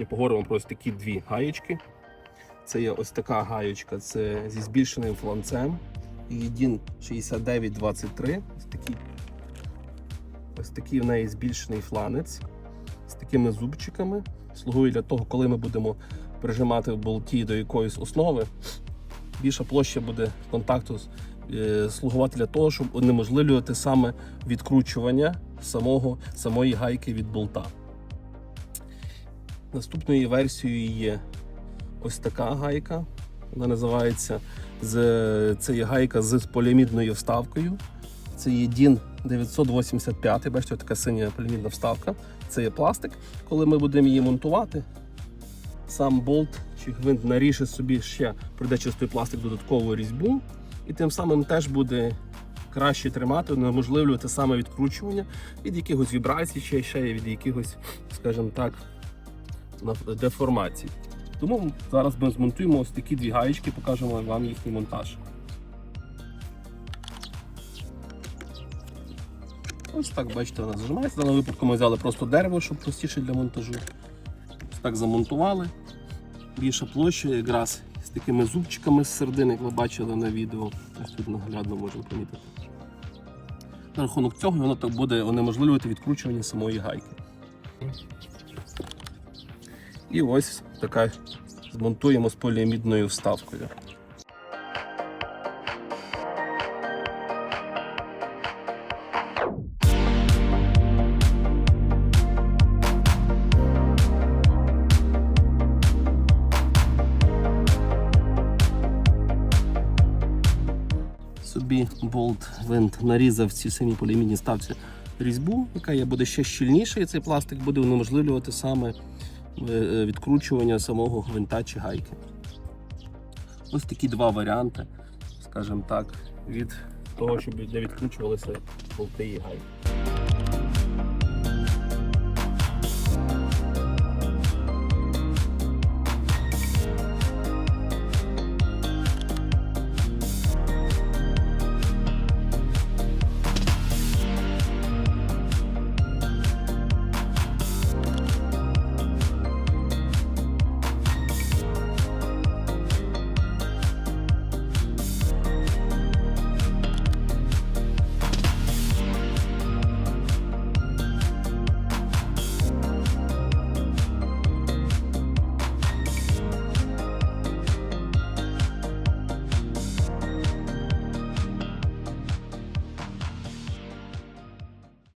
Сьогодні поговоримо про ось такі дві гаєчки. Це є ось така гаєчка, це зі збільшеним фланцем. Єдін 6923. Ось такий, ось такий в неї збільшений фланець з такими зубчиками. Слугує для того, коли ми будемо прижимати в болті до якоїсь основи. Більша площа буде контакту е, слугувати для того, щоб унеможливлювати саме відкручування самого, самої гайки від болта. Наступною версією є ось така гайка. Вона називається це є гайка з поліамідною вставкою. Це є DIN 985. Бачите, така синя поліамідна вставка. Це є пластик. Коли ми будемо її монтувати, сам болт чи гвинт наріже собі ще прийде через той пластик додаткову різьбу, і тим самим теж буде краще тримати, унеможливлювати саме відкручування від якихось вібрацій, чи ще від якихось, скажімо так, деформацій. Тому зараз ми змонтуємо ось такі дві гаєчки, покажемо вам їхній монтаж. Ось так, бачите, вона зажимається. В даному випадку ми взяли просто дерево, щоб простіше для монтажу. Ось так замонтували. Більша площа якраз з такими зубчиками з середини, як ви бачили на відео. Ось тут наглядно можемо помітити. На рахунок цього воно так буде унеможливлювати відкручування самої гайки. І ось така змонтуємо з поліамідною вставкою. Собі болт винт нарізав ці самі поліамідні ставці різьбу, яка буде ще щільніша, і цей пластик буде унеможливлювати саме відкручування самого гвинта чи гайки. Ось такі два варіанти, скажімо так, від того, щоб не відкручувалися болти і гайки.